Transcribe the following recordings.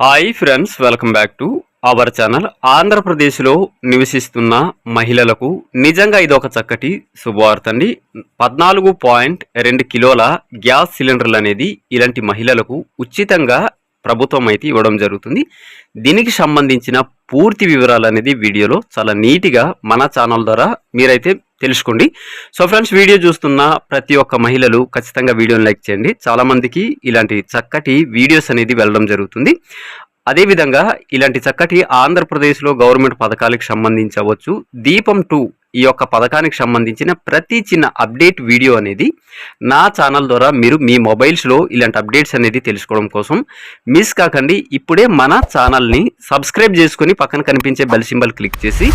Hi friends welcome back to our channel ఆంధ్రప్రదేశ్లో నివసిస్తున్న మహిళలకు నిజంగా ఇది ఒక చక్కటి శుభవార్త అండి. పద్నాలుగు పాయింట్ రెండు కిలోల గ్యాస్ సిలిండర్లు అనేది ఇలాంటి మహిళలకు ఉచితంగా ప్రభుత్వం అయితే ఇవ్వడం జరుగుతుంది. దీనికి సంబంధించిన పూర్తి వివరాలు అనేది వీడియోలో చాలా నీట్గా మన ఛానల్ ద్వారా మీరైతే తెలుసుకోండి. సో ఫ్రెండ్స్ వీడియో చూస్తున్న ప్రతి ఒక్క మహిళలు ఖచ్చితంగా వీడియోని లైక్ చేయండి. చాలామందికి ఇలాంటి చక్కటి వీడియోస్ అనేది వెళ్ళడం జరుగుతుంది. అదేవిధంగా ఇలాంటి చక్కటి ఆంధ్రప్రదేశ్లో గవర్నమెంట్ పథకాలకు సంబంధించవచ్చు. దీపం టూ ఈ యొక్క పథకానికి సంబంధించిన ప్రతి చిన్న అప్డేట్ వీడియో అనేది నా ఛానల్ ద్వారా మీరు మీ మొబైల్స్లో ఇలాంటి అప్డేట్స్ అనేది తెలుసుకోవడం కోసం. మిస్ కాకండి ఇప్పుడే మన ఛానల్ని సబ్స్క్రైబ్ చేసుకొని పక్కన కనిపించే బెల్ సింబల్ క్లిక్ చేసి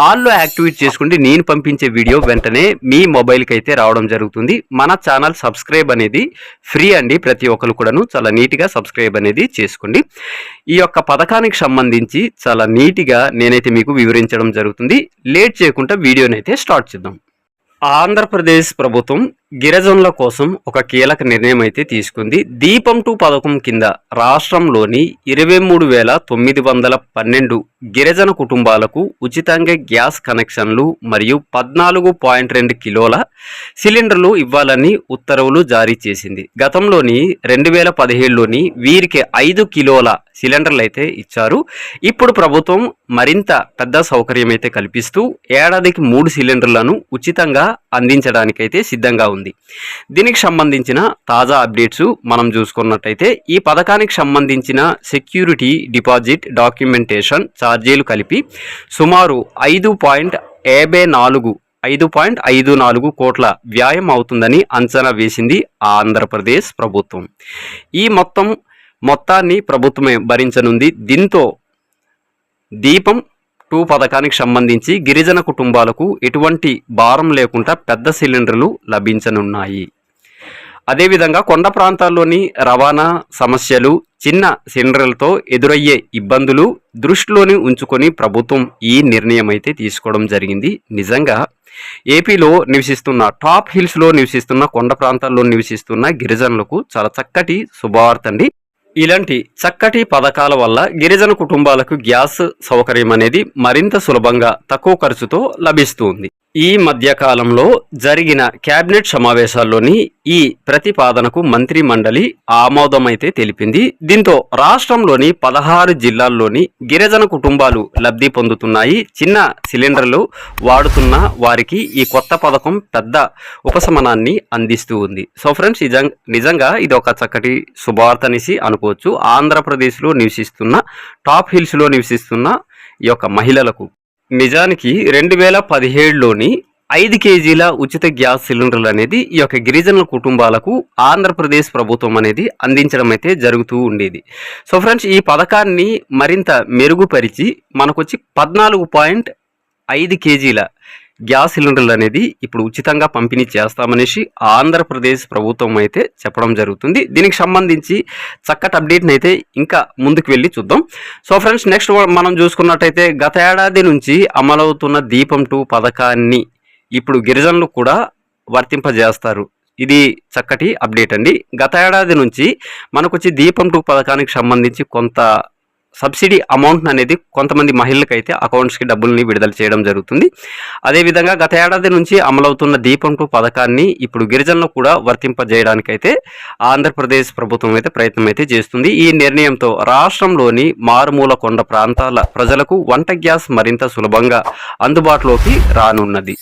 ఆల్లో యాక్టివేట్ చేసుకుంటే నేను పంపించే వీడియో వెంటనే మీ మొబైల్కి అయితే రావడం జరుగుతుంది. మన ఛానల్ సబ్స్క్రైబ్ అనేది ఫ్రీ అండి ప్రతి ఒక్కరు కూడాను. చాలా నీట్గా సబ్స్క్రైబ్ అనేది చేసుకోండి. ఈ యొక్క పథకానికి సంబంధించి చాలా నీట్గా నేనైతే మీకు వివరించడం జరుగుతుంది. లేట్ చేయకుండా వీడియోనైతే స్టార్ట్ చేద్దాం. ఆంధ్రప్రదేశ్ ప్రభుత్వం గిరిజనుల కోసం ఒక కీలక నిర్ణయం అయితే తీసుకుంది. దీపం టూ పథకం కింద రాష్ట్రంలోని ఇరవై మూడు వేల తొమ్మిది వందల పన్నెండు గిరిజన కుటుంబాలకు ఉచితంగా గ్యాస్ కనెక్షన్లు మరియు పద్నాలుగు పాయింట్ రెండు కిలోల సిలిండర్లు ఇవ్వాలని ఉత్తర్వులు జారీ చేసింది. గతంలోని రెండు వేల పదిహేడులోని వీరికి ఐదు కిలోల సిలిండర్లు అయితే ఇచ్చారు. ఇప్పుడు ప్రభుత్వం మరింత పెద్ద సౌకర్యం అయితే కల్పిస్తూ ఏడాదికి మూడు సిలిండర్లను ఉచితంగా అందించడానికైతే సిద్ధంగా ఉంది. దీనికి సంబంధించిన తాజా అప్డేట్స్ మనం చూసుకున్నట్టయితే ఈ పథకానికి సంబంధించిన సెక్యూరిటీ డిపాజిట్ డాక్యుమెంటేషన్ ఛార్జీలు కలిపి సుమారు ఐదు పాయింట్ యాభై నాలుగు ఐదు పాయింట్ ఐదు నాలుగు కోట్ల వ్యాయం అవుతుందని అంచనా వేసింది ఆంధ్రప్రదేశ్ ప్రభుత్వం. ఈ మొత్తం మొత్తాన్ని ప్రభుత్వమే భరించనుంది. దీంతో దీపం టూ పథకానికి సంబంధించి గిరిజన కుటుంబాలకు ఎటువంటి భారం లేకుండా పెద్ద సిలిండర్లు లభించనున్నాయి. అదేవిధంగా కొండ ప్రాంతాల్లోని రవాణా సమస్యలు చిన్న సిలిండర్లతో ఎదురయ్యే ఇబ్బందులు దృష్టిలోని ఉంచుకొని ప్రభుత్వం ఈ నిర్ణయం అయితే తీసుకోవడం జరిగింది. నిజంగా ఏపీలో నివసిస్తున్న టాప్ హిల్స్లో నివసిస్తున్న కొండ ప్రాంతాల్లో నివసిస్తున్న గిరిజనులకు చాలా చక్కటి శుభవార్త అండి. ఇలాంటి చక్కటి పథకాల వల్ల గిరిజన కుటుంబాలకు గ్యాస్ సౌకర్యం అనేది మరింత సులభంగా తక్కువ ఖర్చుతో లభిస్తుంది. ఈ మధ్యకాలంలో జరిగిన కేబినెట్ సమావేశాల్లోని ఈ ప్రతిపాదనకు మంత్రి మండలి ఆమోదమైతే తెలిపింది. దీంతో రాష్ట్రంలోని పదహారు జిల్లాల్లోని గిరిజన కుటుంబాలు లబ్ధి పొందుతున్నాయి. చిన్న సిలిండర్లు వాడుతున్న వారికి ఈ కొత్త పథకం పెద్ద ఉపశమనాన్ని అందిస్తూ ఉంది. సో ఫ్రెండ్స్ నిజం- నిజంగా ఇది ఒక చక్కటి శుభవార్త అనేసి అనుకోవచ్చు. ఆంధ్రప్రదేశ్లో నివసిస్తున్న టాప్ హిల్స్లో నివసిస్తున్న ఈ యొక్క మహిళలకు. నిజానికి రెండు వేల పదిహేడులోని ఐదు కేజీల ఉచిత గ్యాస్ సిలిండర్లు అనేది ఈ యొక్క గిరిజనుల కుటుంబాలకు ఆంధ్రప్రదేశ్ ప్రభుత్వం అనేది అందించడం అయితే జరుగుతూ ఉండేది. సో ఫ్రెండ్స్ ఈ పథకాన్ని మరింత మెరుగుపరిచి మనకొచ్చి పద్నాలుగు పాయింట్ ఐదు కేజీల గ్యాస్ సిలిండర్లు అనేది ఇప్పుడు ఉచితంగా పంపిణీ చేస్తామనేసి ఆంధ్రప్రదేశ్ ప్రభుత్వం అయితే చెప్పడం జరుగుతుంది. దీనికి సంబంధించి చక్కటి అప్డేట్ని అయితే ఇంకా ముందుకు వెళ్ళి చూద్దాం. సో ఫ్రెండ్స్ నెక్స్ట్ మనం చూసుకున్నట్టయితే గత ఏడాది నుంచి అమలవుతున్న దీపం టూ పథకాన్ని ఇప్పుడు గిరిజనులు కూడా వర్తింపజేస్తారు. ఇది చక్కటి అప్డేట్ అండి. గత ఏడాది నుంచి మనకు వచ్చి దీపం టూ పథకానికి సంబంధించి కొంత సబ్సిడీ అమౌంట్ అనేది కొంతమంది మహిళలకైతే అకౌంట్స్కి డబ్బుల్ని విడుదల చేయడం జరుగుతుంది. అదేవిధంగా గత ఏడాది నుంచి అమలవుతున్న దీపం టూ పథకాన్ని ఇప్పుడు గిరిజనులు కూడా వర్తింపజేయడానికైతే ఆంధ్రప్రదేశ్ ప్రభుత్వం అయితే ప్రయత్నం అయితే చేస్తుంది. ఈ నిర్ణయంతో రాష్ట్రంలోని మారుమూల కొండ ప్రాంతాల ప్రజలకు వంట గ్యాస్ మరింత సులభంగా అందుబాటులోకి రానున్నది.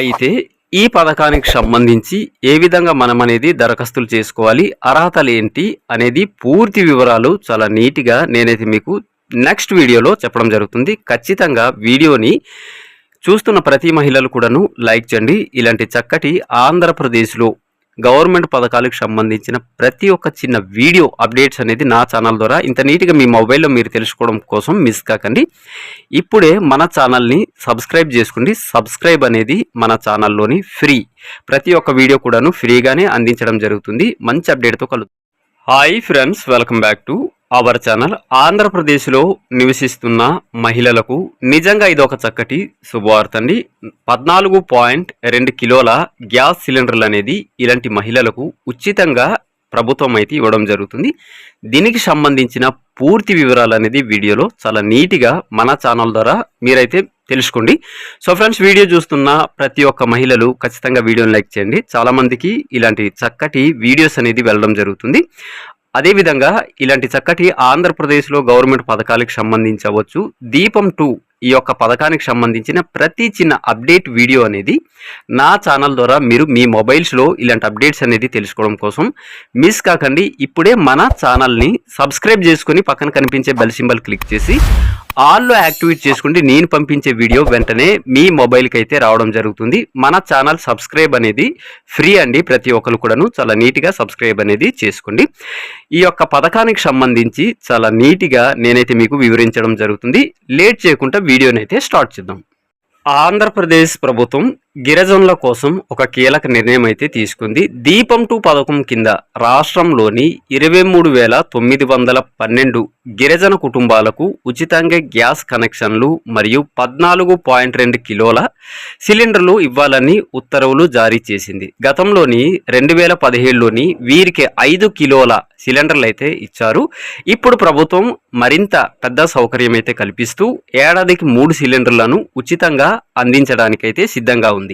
అయితే ఈ పథకానికి సంబంధించి ఏ విధంగా మనం అనేది దరఖాస్తులు చేసుకోవాలి అర్హతలు ఏంటి అనేది పూర్తి వివరాలు చాలా నీట్గా నేనైతే మీకు నెక్స్ట్ వీడియోలో చెప్పడం జరుగుతుంది. ఖచ్చితంగా వీడియోని చూస్తున్న ప్రతి మహిళలు కూడాను లైక్ చేయండి. ఇలాంటి చక్కటి ఆంధ్రప్రదేశ్లో గవర్నమెంట్ పథకాలకు సంబంధించిన ప్రతి ఒక్క చిన్న వీడియో అప్డేట్స్ అనేది నా ఛానల్ ద్వారా ఇంత నీట్గా మీ మొబైల్లో మీరు తెలుసుకోవడం కోసం మిస్ కాకండి. ఇప్పుడే మన ఛానల్ని సబ్స్క్రైబ్ చేసుకోండి. సబ్స్క్రైబ్ అనేది మన ఛానల్లోని ఫ్రీ. ప్రతి ఒక్క వీడియో కూడాను ఫ్రీగానే అందించడం జరుగుతుంది. మంచి అప్డేట్తో కలు hi friends welcome back to our channel ఆంధ్రప్రదేశ్లో నివసిస్తున్న మహిళలకు నిజంగా ఇది ఒక చక్కటి శుభవార్త అండి. పద్నాలుగు పాయింట్ రెండు కిలోల గ్యాస్ సిలిండర్లు అనేది ఇలాంటి మహిళలకు ఉచితంగా ప్రభుత్వం అయితే ఇవ్వడం జరుగుతుంది. దీనికి సంబంధించిన పూర్తి వివరాలు అనేది వీడియోలో చాలా నీట్గా మన ఛానల్ ద్వారా మీరైతే తెలుసుకోండి. సో ఫ్రెండ్స్ వీడియో చూస్తున్న ప్రతి ఒక్క మహిళలు ఖచ్చితంగా వీడియోని లైక్ చేయండి. చాలామందికి ఇలాంటి చక్కటి వీడియోస్ అనేది వెళ్ళడం జరుగుతుంది. అదేవిధంగా ఇలాంటి చక్కటి ఆంధ్రప్రదేశ్లో గవర్నమెంట్ పథకాలకు సంబంధించవచ్చు. దీపం టూ ఈ యొక్క పథకానికి సంబంధించిన ప్రతి చిన్న అప్డేట్ వీడియో అనేది నా ఛానల్ ద్వారా మీరు మీ మొబైల్స్లో ఇలాంటి అప్డేట్స్ అనేది తెలుసుకోవడం కోసం మిస్ కాకండి. ఇప్పుడే మన ఛానల్ని సబ్స్క్రైబ్ చేసుకొని పక్కన కనిపించే బెల్ సింబల్ క్లిక్ చేసి ఆల్లో యాక్టివేట్ చేసుకుంటే నేను పంపించే వీడియో వెంటనే మీ మొబైల్కి అయితే రావడం జరుగుతుంది. మన ఛానల్ సబ్స్క్రైబ్ అనేది ఫ్రీ అండి. ప్రతి ఒక్కరు కూడాను చాలా నీట్గా సబ్స్క్రైబ్ అనేది చేసుకోండి. ఈ యొక్క పథకానికి సంబంధించి చాలా నీట్గా నేనైతే మీకు వివరించడం జరుగుతుంది. లేట్ చేయకుండా వీడియోని అయితే స్టార్ట్ చేద్దాం. ఆంధ్రప్రదేశ్ ప్రభుత్వం గిరిజనుల కోసం ఒక కీలక నిర్ణయం అయితే తీసుకుంది. దీపం టూ పథకం కింద రాష్ట్రంలోని ఇరవై మూడు వేల తొమ్మిది వందల పన్నెండు గిరిజన కుటుంబాలకు ఉచితంగా గ్యాస్ కనెక్షన్లు మరియు పద్నాలుగు పాయింట్ రెండు కిలోల సిలిండర్లు ఇవ్వాలని ఉత్తర్వులు జారీ చేసింది. గతంలోని రెండు వేల పదిహేడులోని వీరికి ఐదు కిలోల సిలిండర్లు అయితే ఇచ్చారు. ఇప్పుడు ప్రభుత్వం మరింత పెద్ద సౌకర్యం అయితే కల్పిస్తూ ఏడాదికి మూడు సిలిండర్లను ఉచితంగా అందించడానికైతే సిద్ధంగా ఉంది.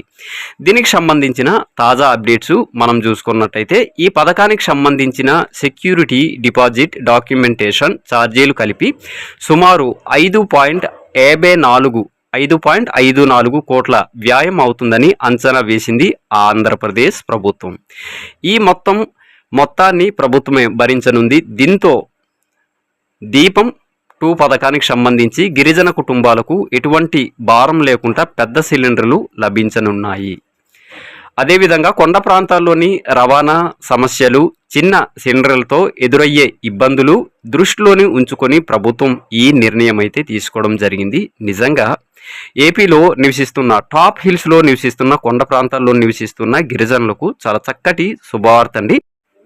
దీనికి సంబంధించిన తాజా అప్డేట్స్ మనం చూసుకున్నట్టయితే ఈ పథకానికి సంబంధించిన సెక్యూరిటీ డిపాజిట్ డాక్యుమెంటేషన్ ఛార్జీలు కలిపి సుమారు ఐదు పాయింట్ యాభై నాలుగు ఐదు పాయింట్ ఐదు నాలుగు కోట్ల వ్యాయం అవుతుందని అంచనా వేసింది ఆంధ్రప్రదేశ్ ప్రభుత్వం. ఈ మొత్తం మొత్తాన్ని ప్రభుత్వమే భరించనుంది. దీంతో దీపం టూ పథకానికి సంబంధించి గిరిజన కుటుంబాలకు ఎటువంటి భారం లేకుండా పెద్ద సిలిండర్లు లభించనున్నాయి. అదేవిధంగా కొండ ప్రాంతాల్లోని రవాణా సమస్యలు చిన్న సిలిండర్లతో ఎదురయ్యే ఇబ్బందులు దృష్టిలోని ఉంచుకొని ప్రభుత్వం ఈ నిర్ణయం అయితే తీసుకోవడం జరిగింది. నిజంగా ఏపీలో నివసిస్తున్న టాప్ హిల్స్లో నివసిస్తున్న కొండ ప్రాంతాల్లో నివసిస్తున్న గిరిజనులకు చాలా చక్కటి శుభవార్త అండి.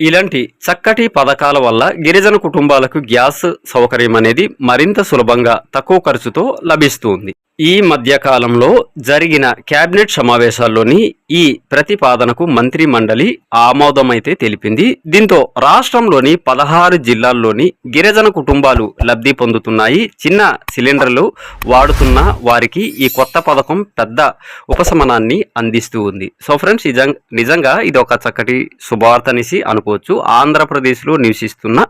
ఇలాంటి చక్కటి పథకాల వల్ల గిరిజన కుటుంబాలకు గ్యాస్ సౌకర్యం అనేది మరింత సులభంగా తక్కువ ఖర్చుతో లభిస్తుంది. ఈ మధ్యకాలంలో జరిగిన కేబినెట్ సమావేశాల్లోని ఈ ప్రతిపాదనకు మంత్రి మండలి ఆమోదమైతే తెలిపింది. దీంతో రాష్ట్రంలోని పదహారు జిల్లాల్లోని గిరిజన కుటుంబాలు లబ్ధి పొందుతున్నాయి. చిన్న సిలిండర్లు వాడుతున్న వారికి ఈ కొత్త పథకం పెద్ద ఉపశమనాన్ని అందిస్తూ ఉంది. సో ఫ్రెండ్స్ నిజంగా ఇది ఒక చక్కటి శుభవార్త అనేసి అనుకోవచ్చు. ఆంధ్రప్రదేశ్లో నివసిస్తున్న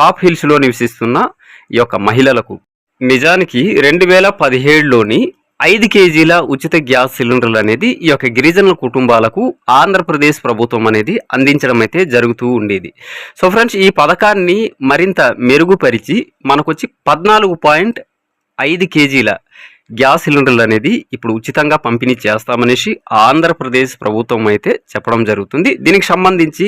టాప్ హిల్స్లో నివసిస్తున్న ఈ యొక్క మహిళలకు. నిజానికి రెండు వేల పదిహేడులోని ఐదు కేజీల ఉచిత గ్యాస్ సిలిండర్లు అనేది ఈ యొక్క గిరిజనుల కుటుంబాలకు ఆంధ్రప్రదేశ్ ప్రభుత్వం అనేది అందించడం అయితే జరుగుతూ ఉండేది. సో ఫ్రెండ్స్ ఈ పథకాన్ని మరింత మెరుగుపరిచి మనకొచ్చి పద్నాలుగు పాయింట్ ఐదు కేజీల గ్యాస్ సిలిండర్లు అనేది ఇప్పుడు ఉచితంగా పంపిణీ చేస్తామనేసి ఆంధ్రప్రదేశ్ ప్రభుత్వం అయితే చెప్పడం జరుగుతుంది. దీనికి సంబంధించి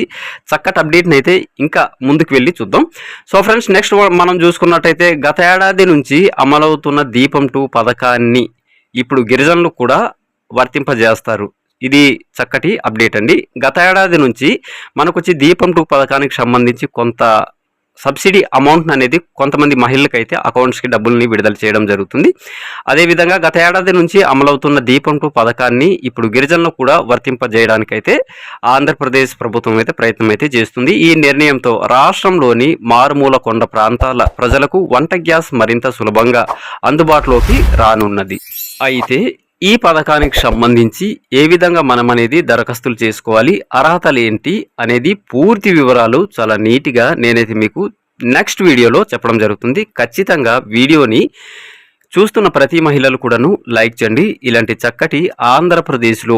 చక్కటి అప్డేట్ని అయితే ఇంకా ముందుకు వెళ్ళి చూద్దాం. సో ఫ్రెండ్స్ నెక్స్ట్ మనం చూసుకున్నట్టయితే గత ఏడాది నుంచి అమలవుతున్న దీపం టూ పథకాన్ని ఇప్పుడు గిరిజనులు కూడా వర్తింపజేస్తారు. ఇది చక్కటి అప్డేట్ అండి. గత ఏడాది నుంచి మనకు వచ్చి దీపం టూ పథకానికి సంబంధించి కొంత సబ్సిడీ అమౌంట్ అనేది కొంతమంది మహిళలకైతే అకౌంట్స్కి డబ్బుల్ని విడుదల చేయడం జరుగుతుంది. అదేవిధంగా గత ఏడాది నుంచి అమలవుతున్న దీపం టూ పథకాన్ని ఇప్పుడు గిరిజనులు కూడా వర్తింపజేయడానికైతే ఆంధ్రప్రదేశ్ ప్రభుత్వం అయితే ప్రయత్నం అయితే చేస్తుంది. ఈ నిర్ణయంతో రాష్ట్రంలోని మారుమూల కొండ ప్రాంతాల ప్రజలకు వంట గ్యాస్ మరింత సులభంగా అందుబాటులోకి రానున్నది. అయితే ఈ పథకానికి సంబంధించి ఏ విధంగా మనం అనేది దరఖాస్తులు చేసుకోవాలి అర్హతలు ఏంటి అనేది పూర్తి వివరాలు చాలా నీట్గా నేనైతే మీకు నెక్స్ట్ వీడియోలో చెప్పడం జరుగుతుంది. ఖచ్చితంగా వీడియోని చూస్తున్న ప్రతి మహిళలు కూడాను లైక్ చేయండి. ఇలాంటి చక్కటి ఆంధ్రప్రదేశ్లో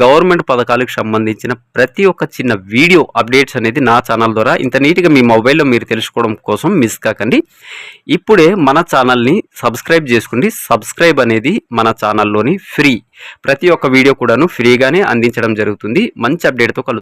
గవర్నమెంట్ పథకాలకు సంబంధించిన ప్రతి ఒక్క చిన్న వీడియో అప్డేట్స్ అనేది నా ఛానల్ ద్వారా ఇంత నీట్గా మీ మొబైల్లో మీరు తెలుసుకోవడం కోసం మిస్ కాకండి. ఇప్పుడే మన ఛానల్ని సబ్స్క్రైబ్ చేసుకోండి. సబ్స్క్రైబ్ అనేది మన ఛానల్లోని ఫ్రీ. ప్రతి ఒక్క వీడియో కూడాను ఫ్రీగానే అందించడం జరుగుతుంది. మంచి అప్డేట్తో కలు